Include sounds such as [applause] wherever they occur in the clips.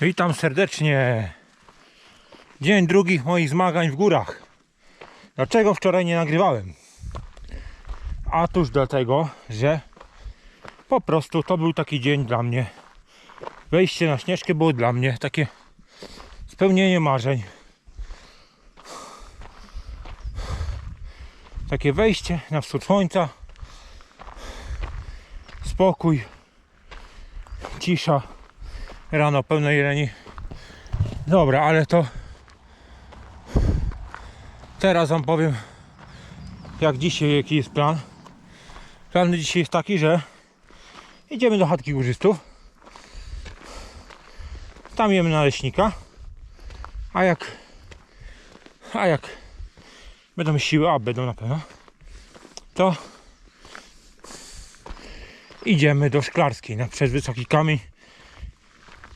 Witam serdecznie. Dzień drugi moich zmagań w górach. Dlaczego wczoraj nie nagrywałem? Otóż dlatego, że po prostu to był taki dzień dla mnie. Wejście na śnieżkę było dla mnie takie spełnienie marzeń. Takie wejście na wschód słońca. Spokój. Cisza. Rano pełne jeleni. Dobra, ale to teraz wam powiem jak dzisiaj, jaki jest plan. Plan dzisiaj jest taki, że idziemy do chatki górzystów. Tam jemy naleśnika. A jak a jak będą siły, a będą na pewno, to idziemy do Szklarskiej na przez wysoki kamień.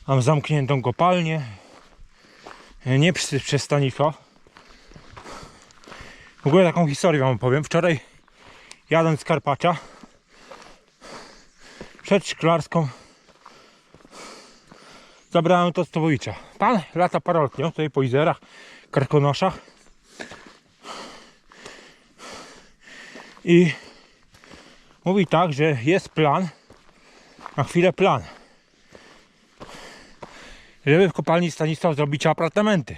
Mam zamkniętą kopalnię. Nie przez, przez Stanisław. W ogóle taką historię wam opowiem. Wczoraj jadąc z Karpacza przed Szklarską zabrałem to z Tobowicza. Pan lata parolotnią tutaj po Izerach, Karkonoszach i mówi tak, że jest plan na chwilę plan żeby w kopalni Stanisław zrobić apartamenty.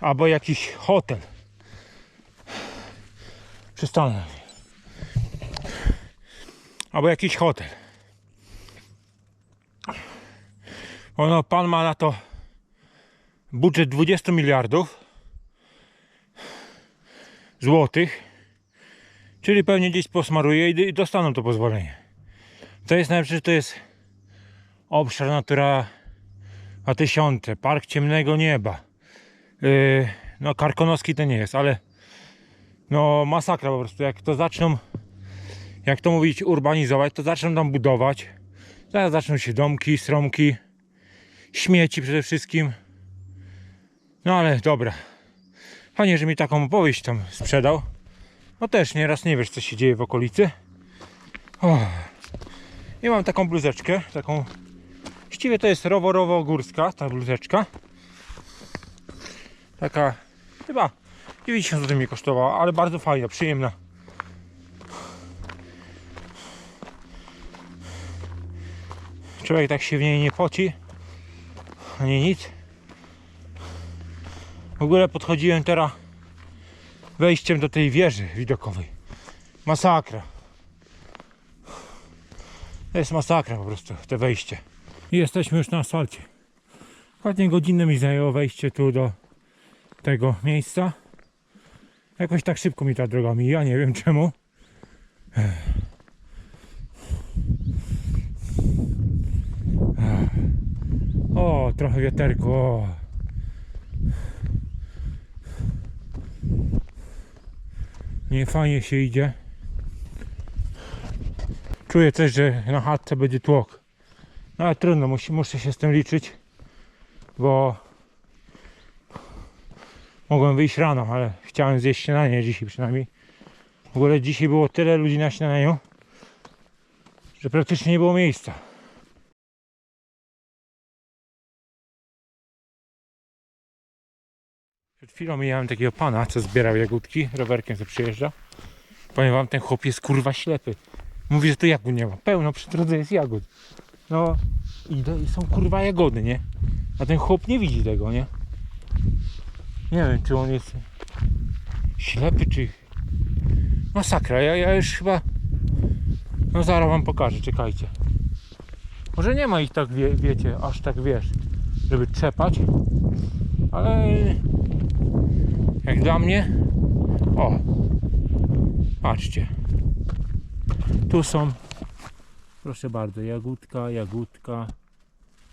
Albo jakiś hotel. Przystanę albo jakiś hotel. Ono pan ma na to budżet 20 miliardów złotych czyli pewnie gdzieś posmaruje i dostaną to pozwolenie. To jest najlepsze, to jest obszar natura a tysiące, park ciemnego nieba. Yy, no Karkonoski to nie jest, ale no masakra po prostu. Jak to zaczną, jak to mówić, urbanizować, to zaczną tam budować. Zaraz zaczną się domki, stromki, śmieci przede wszystkim. No ale dobra. Fajnie, że mi taką opowieść tam sprzedał. No też nieraz nie wiesz, co się dzieje w okolicy. O. I mam taką bluzeczkę, taką Właściwie to jest rowerowo-górska ta bluzeczka. Taka chyba 90 zł mi kosztowała, ale bardzo fajna, przyjemna. Człowiek tak się w niej nie poci, ani nic. W ogóle podchodziłem teraz wejściem do tej wieży widokowej. Masakra. To jest masakra po prostu, te wejście. Jesteśmy już na asfalcie. Dokładnie godzinę mi zajęło wejście tu do tego miejsca. Jakoś tak szybko mi ta droga mija, nie wiem czemu. O, trochę wieterku. O. Nie fajnie się idzie. Czuję też, że na chatce będzie tłok. Ale trudno, musi, muszę się z tym liczyć, bo mogłem wyjść rano, ale chciałem zjeść śniadanie dzisiaj przynajmniej. W ogóle dzisiaj było tyle ludzi na śniadaniu, że praktycznie nie było miejsca. Przed chwilą mijałem takiego pana, co zbierał jagódki, rowerkiem co przyjeżdża. Powiem wam, ten chłop jest kurwa ślepy. Mówi, że to jagód nie ma. Pełno przy drodze jest jagód. No idę i są kurwa jagody, nie? A ten chłop nie widzi tego, nie? Nie wiem, czy on jest ślepy, czy... Masakra, ja, ja już chyba... No zaraz wam pokażę, czekajcie. Może nie ma ich tak, wie, wiecie, aż tak wiesz, żeby trzepać, ale jak dla mnie, o, patrzcie, tu są Proszę bardzo, jagódka, jagódka,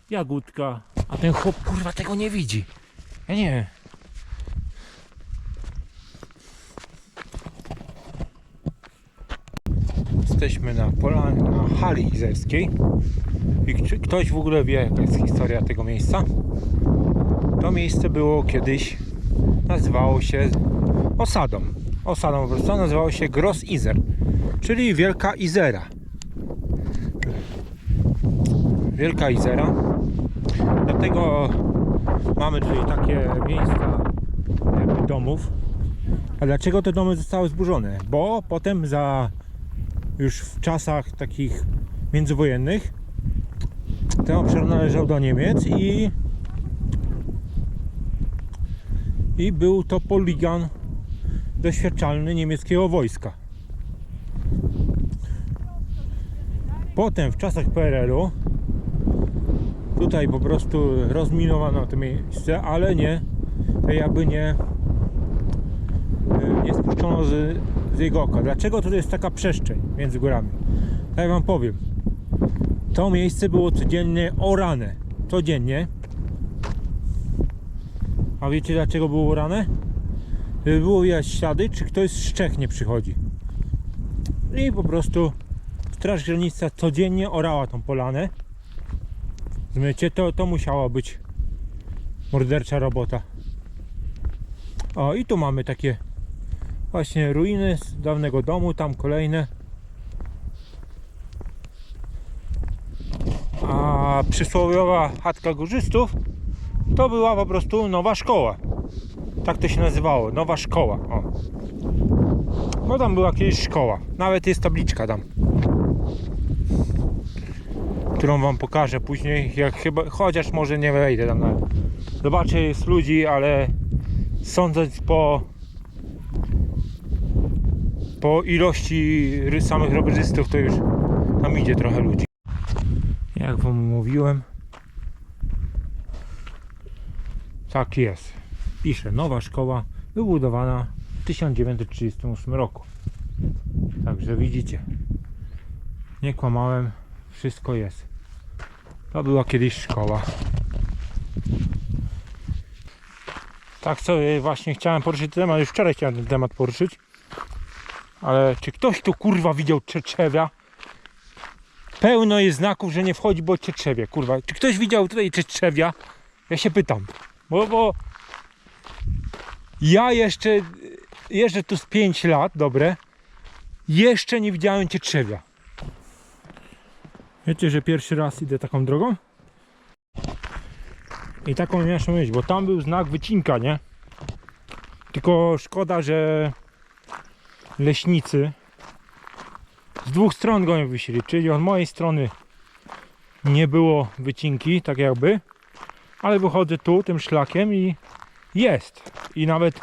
jagódka. A ten chłop kurwa tego nie widzi. Ja nie. Jesteśmy na polanie, na hali izerskiej. I czy ktoś w ogóle wie, jaka jest historia tego miejsca? To miejsce było kiedyś, nazywało się osadą. Osadą po prostu nazywało się Gross Izer, czyli Wielka Izera. Wielka Izera. Dlatego mamy tutaj takie miejsca jakby domów. A dlaczego te domy zostały zburzone? Bo potem za już w czasach takich międzywojennych ten obszar należał do Niemiec i i był to poligon doświadczalny niemieckiego wojska. Potem w czasach PRL-u tutaj po prostu rozminowano to miejsce, ale nie, to jakby nie, nie spuszczono z, z jego oka. Dlaczego tutaj jest taka przestrzeń między górami? Tak wam powiem, to miejsce było codziennie orane. Codziennie. A wiecie dlaczego było orane? Żeby było widać ślady, czy ktoś z Czech nie przychodzi. I po prostu Straż Graniczna codziennie orała tą polanę. Rozumiecie? To, to musiała być mordercza robota. O i tu mamy takie właśnie ruiny z dawnego domu, tam kolejne. A przysłowiowa chatka górzystów to była po prostu nowa szkoła. Tak to się nazywało, nowa szkoła. O. No tam była kiedyś szkoła. Nawet jest tabliczka tam. Którą wam pokażę później, jak chyba, chociaż może nie wejdę tam nawet. Zobaczę, jest ludzi, ale sądząc po po ilości samych rowerzystów to już tam idzie trochę ludzi. Jak wam mówiłem, tak jest. Pisze, nowa szkoła wybudowana w 1938 roku. Także widzicie, nie kłamałem, wszystko jest. To była kiedyś szkoła. Tak sobie właśnie chciałem poruszyć ten temat, już wczoraj chciałem ten temat poruszyć. Ale czy ktoś tu kurwa widział Czeczewia? Pełno jest znaków, że nie wchodzi, bo Czeczewie, kurwa. Czy ktoś widział tutaj Czeczewia? Ja się pytam. Bo, bo ja jeszcze jeżdżę tu z 5 lat, dobre. Jeszcze nie widziałem Czeczewia. Wiecie, że pierwszy raz idę taką drogą? I taką miałem mieć, bo tam był znak wycinka, nie? Tylko szkoda, że leśnicy z dwóch stron go nie wysili, czyli od mojej strony nie było wycinki, tak jakby, ale wychodzę tu tym szlakiem i jest. I nawet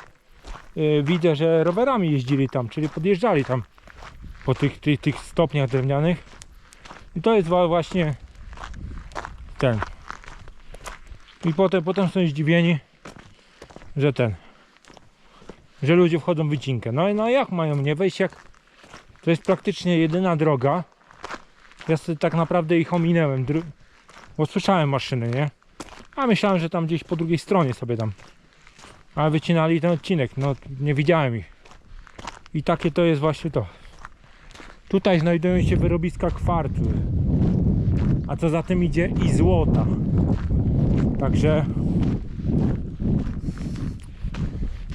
y, widzę, że rowerami jeździli tam, czyli podjeżdżali tam po tych, tych, tych stopniach drewnianych. I to jest właśnie ten. I potem, potem są zdziwieni, że ten, że ludzie wchodzą w wycinkę. No i no jak mają nie wejść, jak to jest praktycznie jedyna droga. Ja sobie tak naprawdę ich ominęłem, bo słyszałem maszyny, nie? A myślałem, że tam gdzieś po drugiej stronie sobie tam. Ale wycinali ten odcinek, no nie widziałem ich. I takie to jest właśnie to. Tutaj znajdują się wyrobiska kwarcu. A co za tym idzie i złota. Także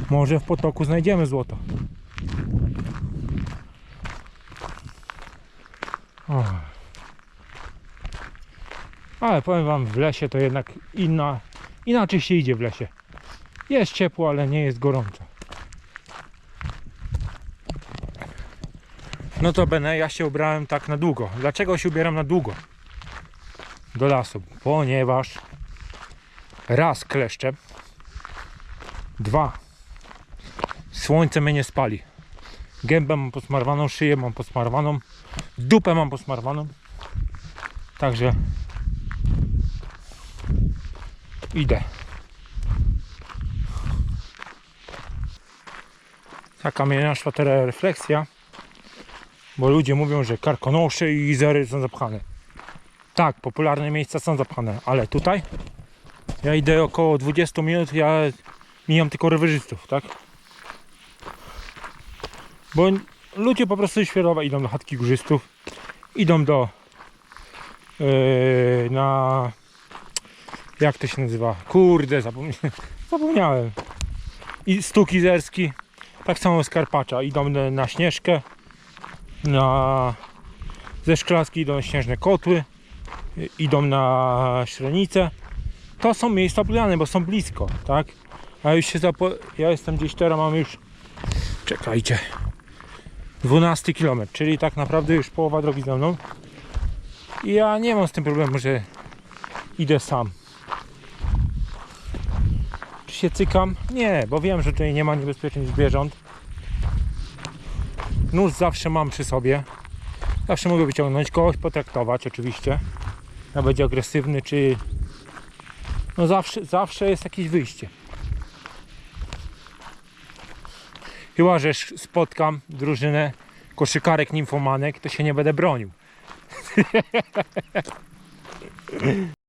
może w potoku znajdziemy złoto. O. Ale powiem wam, w lesie to jednak inna, inaczej się idzie w lesie. Jest ciepło, ale nie jest gorąco. No to Bene, ja się ubrałem tak na długo. Dlaczego się ubieram na długo? Do lasu. Ponieważ raz kleszcze, dwa słońce mnie nie spali. Gębę mam posmarowaną, szyję mam posmarowaną, dupę mam posmarowaną. Także idę. Taka mnie naszła teraz refleksja, bo ludzie mówią, że karkonosze i izery są zapchane. Tak, popularne miejsca są zapchane, ale tutaj ja idę około 20 minut, ja mijam tylko rowerzystów, tak? Bo ludzie po prostu świadomo idą do chatki górzystów, idą do yy, na jak to się nazywa? Kurde, zapomniałem. [laughs] zapomniałem. I stuk izerski, tak samo z Karpacza. Idą na Śnieżkę, na ze Szklarskiej idą Śnieżne Kotły, idą na Śrenicę to są miejsca budowlane, bo są blisko, tak? A już się zapo... Ja jestem gdzieś teraz, mam już... Czekajcie. 12 km, czyli tak naprawdę już połowa drogi za mną. I ja nie mam z tym problemu, że idę sam. Czy się cykam? Nie, bo wiem, że tutaj nie ma niebezpieczeństw zwierząt. Nóż zawsze mam przy sobie. Zawsze mogę wyciągnąć, kogoś potraktować oczywiście. Ja będzie agresywny, czy... No zawsze, zawsze jest jakieś wyjście. Chyba, że spotkam drużynę koszykarek nimfomanek, to się nie będę bronił. [laughs]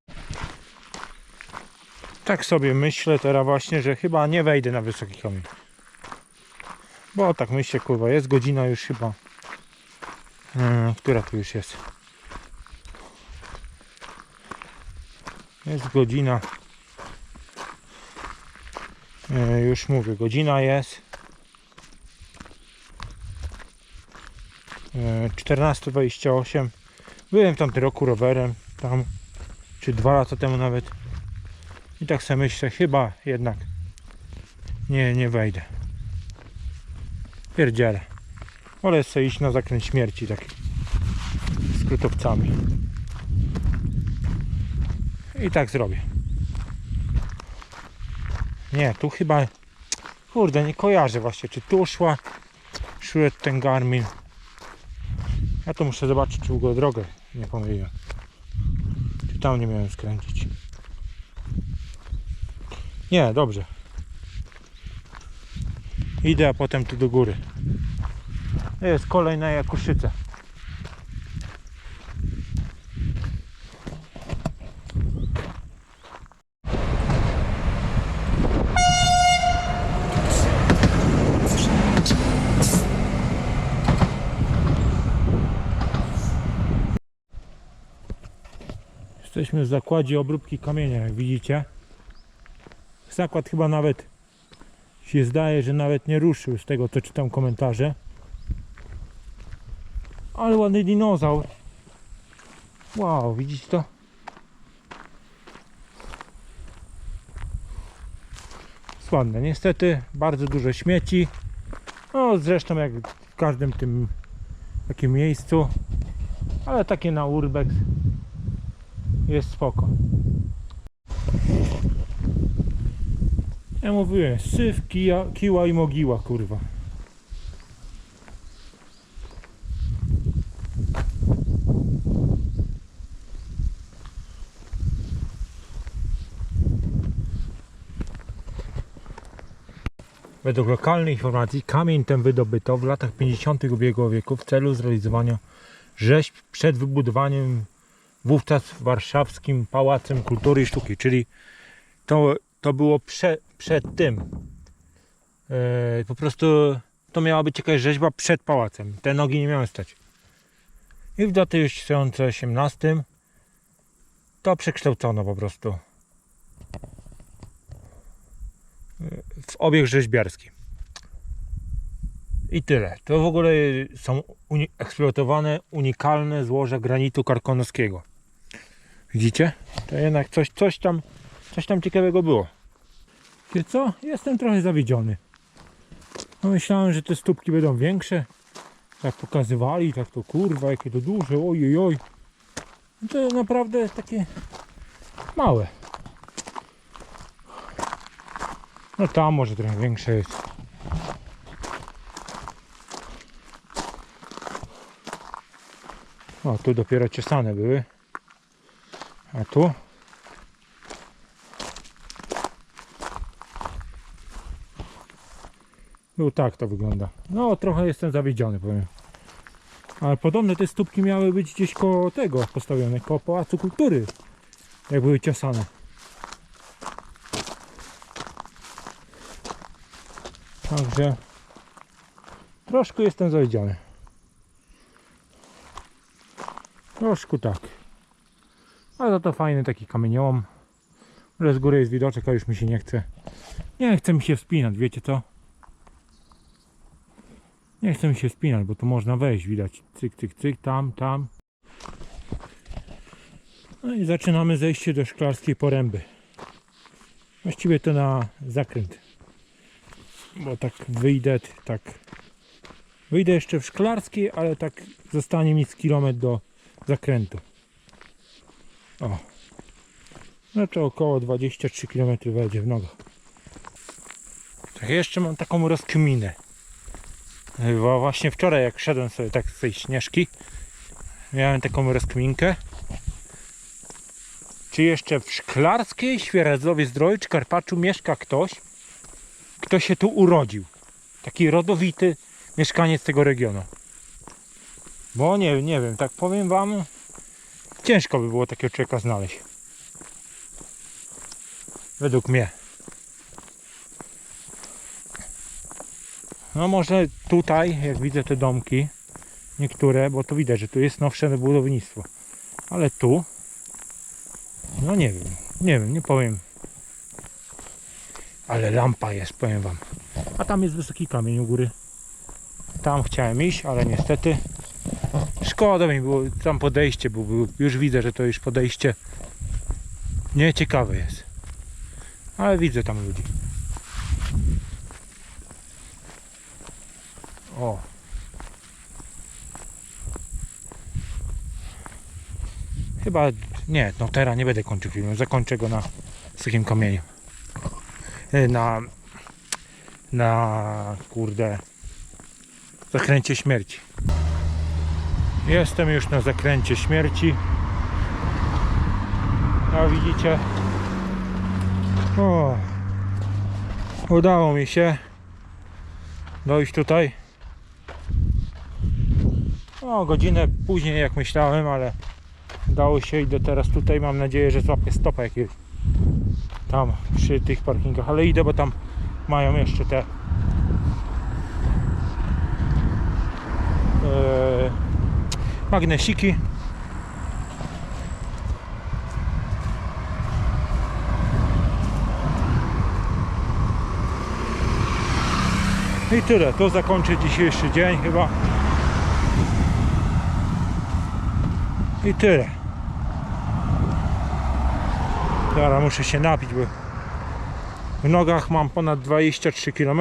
tak sobie myślę teraz właśnie, że chyba nie wejdę na wysoki kamień. Bo tak myślę, kurwa, jest godzina już chyba. Hmm, która tu już jest? Jest godzina. E, już mówię, godzina jest. E, 14.28. Byłem w tamtym roku rowerem, tam, czy dwa lata temu nawet. I tak sobie myślę, chyba jednak nie, nie wejdę. Pierdzielę. Wolę sobie iść na zakręt śmierci taki z krutowcami. I tak zrobię. Nie, tu chyba kurde, nie kojarzę właśnie, czy tu szła szły ten Garmin. Ja to muszę zobaczyć, czy go drogę nie pomyliłem. Czy tam nie miałem skręcić. Nie, dobrze. Idę, a potem tu do góry. Jest kolejna Jakuszyca. Jesteśmy w zakładzie obróbki kamienia, jak widzicie. Zakład chyba nawet się zdaje, że nawet nie ruszył z tego, co czytam komentarze. Ale ładny dinozaur. Wow, widzicie to? Jest ładne. Niestety bardzo dużo śmieci. No zresztą jak w każdym tym takim miejscu. Ale takie na urbex jest spoko. Ja mówiłem, syf, kija, kiła i mogiła, kurwa. Według lokalnej informacji kamień ten wydobyto w latach 50. ubiegłego wieku w celu zrealizowania rzeźb przed wybudowaniem wówczas warszawskim Pałacem Kultury i Sztuki, czyli to, to było prze, przed tym. E, po prostu to miała być jakaś rzeźba przed pałacem. Te nogi nie miały stać. I w 2018 to przekształcono po prostu w obieg rzeźbiarski. I tyle. To w ogóle są uni- eksploatowane unikalne złoża granitu karkonoskiego. Widzicie? To jednak coś, coś tam coś tam ciekawego było. Wiecie co? Jestem trochę zawiedziony. No myślałem, że te stópki będą większe. Tak pokazywali, tak to kurwa, jakie to duże, ojej oj. No to naprawdę takie małe. No tam może trochę większe jest. O, tu dopiero ciosane były. A tu? No tak to wygląda. No trochę jestem zawiedziony powiem. Ale podobno te stópki miały być gdzieś koło tego postawione, koło Pałacu Kultury. Jak były ciosane. Także troszkę jestem zawiedziony. Troszkę tak. Ale za to fajny taki kamieniołom. Ale z góry jest widoczek, a już mi się nie chce. Nie chce mi się wspinać, wiecie co? Nie chcę mi się spinać, bo tu można wejść, widać cyk, cyk, cyk, tam, tam. No i zaczynamy zejście do szklarskiej poręby. Właściwie to na zakręt. Bo tak wyjdę, tak. Wyjdę jeszcze w szklarskiej, ale tak zostanie mi z kilometr do zakrętu. O. No to około 23 km będzie w nogach. Tak jeszcze mam taką rozkminę. Bo właśnie wczoraj jak szedłem sobie tak z tej śnieżki, miałem taką rozkminkę. Czy jeszcze w Szklarskiej, Świeradzowie Zdroju czy Karpaczu mieszka ktoś, kto się tu urodził? Taki rodowity mieszkaniec tego regionu. Bo nie, nie wiem, tak powiem wam, ciężko by było takiego człowieka znaleźć. Według mnie. No może tutaj, jak widzę te domki, niektóre, bo tu widać, że tu jest nowsze budownictwo. Ale tu, no nie wiem, nie wiem, nie powiem. Ale lampa jest, powiem wam. A tam jest wysoki kamień u góry. Tam chciałem iść, ale niestety szkoda mi było, tam podejście, bo już widzę, że to już podejście nieciekawe jest. Ale widzę tam ludzi. O. Chyba nie, no teraz nie będę kończył filmu. Zakończę go na suchym kamieniu. E, Na na kurde zakręcie śmierci. Jestem już na zakręcie śmierci. A widzicie? O, udało mi się dojść tutaj. O, godzinę później jak myślałem, ale udało się. Idę teraz tutaj. Mam nadzieję, że złapię stopa jakiegoś tam przy tych parkingach, ale idę, bo tam mają jeszcze te e, magnesiki. I tyle, to zakończę dzisiejszy dzień chyba. I tyle. Teraz muszę się napić, bo w nogach mam ponad 23 km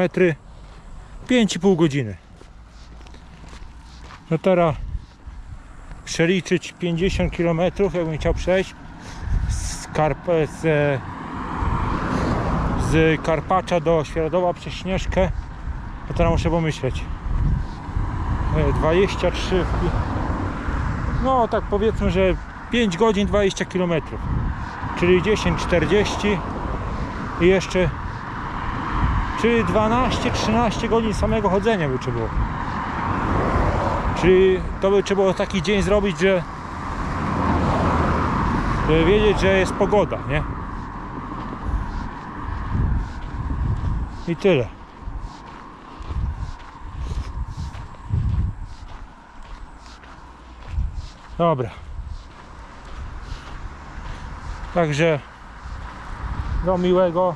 5,5 godziny. No teraz przeliczyć 50 km, jakbym chciał przejść z, Karp- z, z Karpacza do Świeradowa przez Śnieżkę, to teraz muszę pomyśleć. E, 23 w pi- no tak powiedzmy, że 5 godzin 20 km czyli 10.40 i jeszcze czyli 12-13 godzin samego chodzenia by trzeba było czyli to by trzeba było taki dzień zrobić, że żeby wiedzieć, że jest pogoda, nie? I tyle. Dobra. Także do miłego.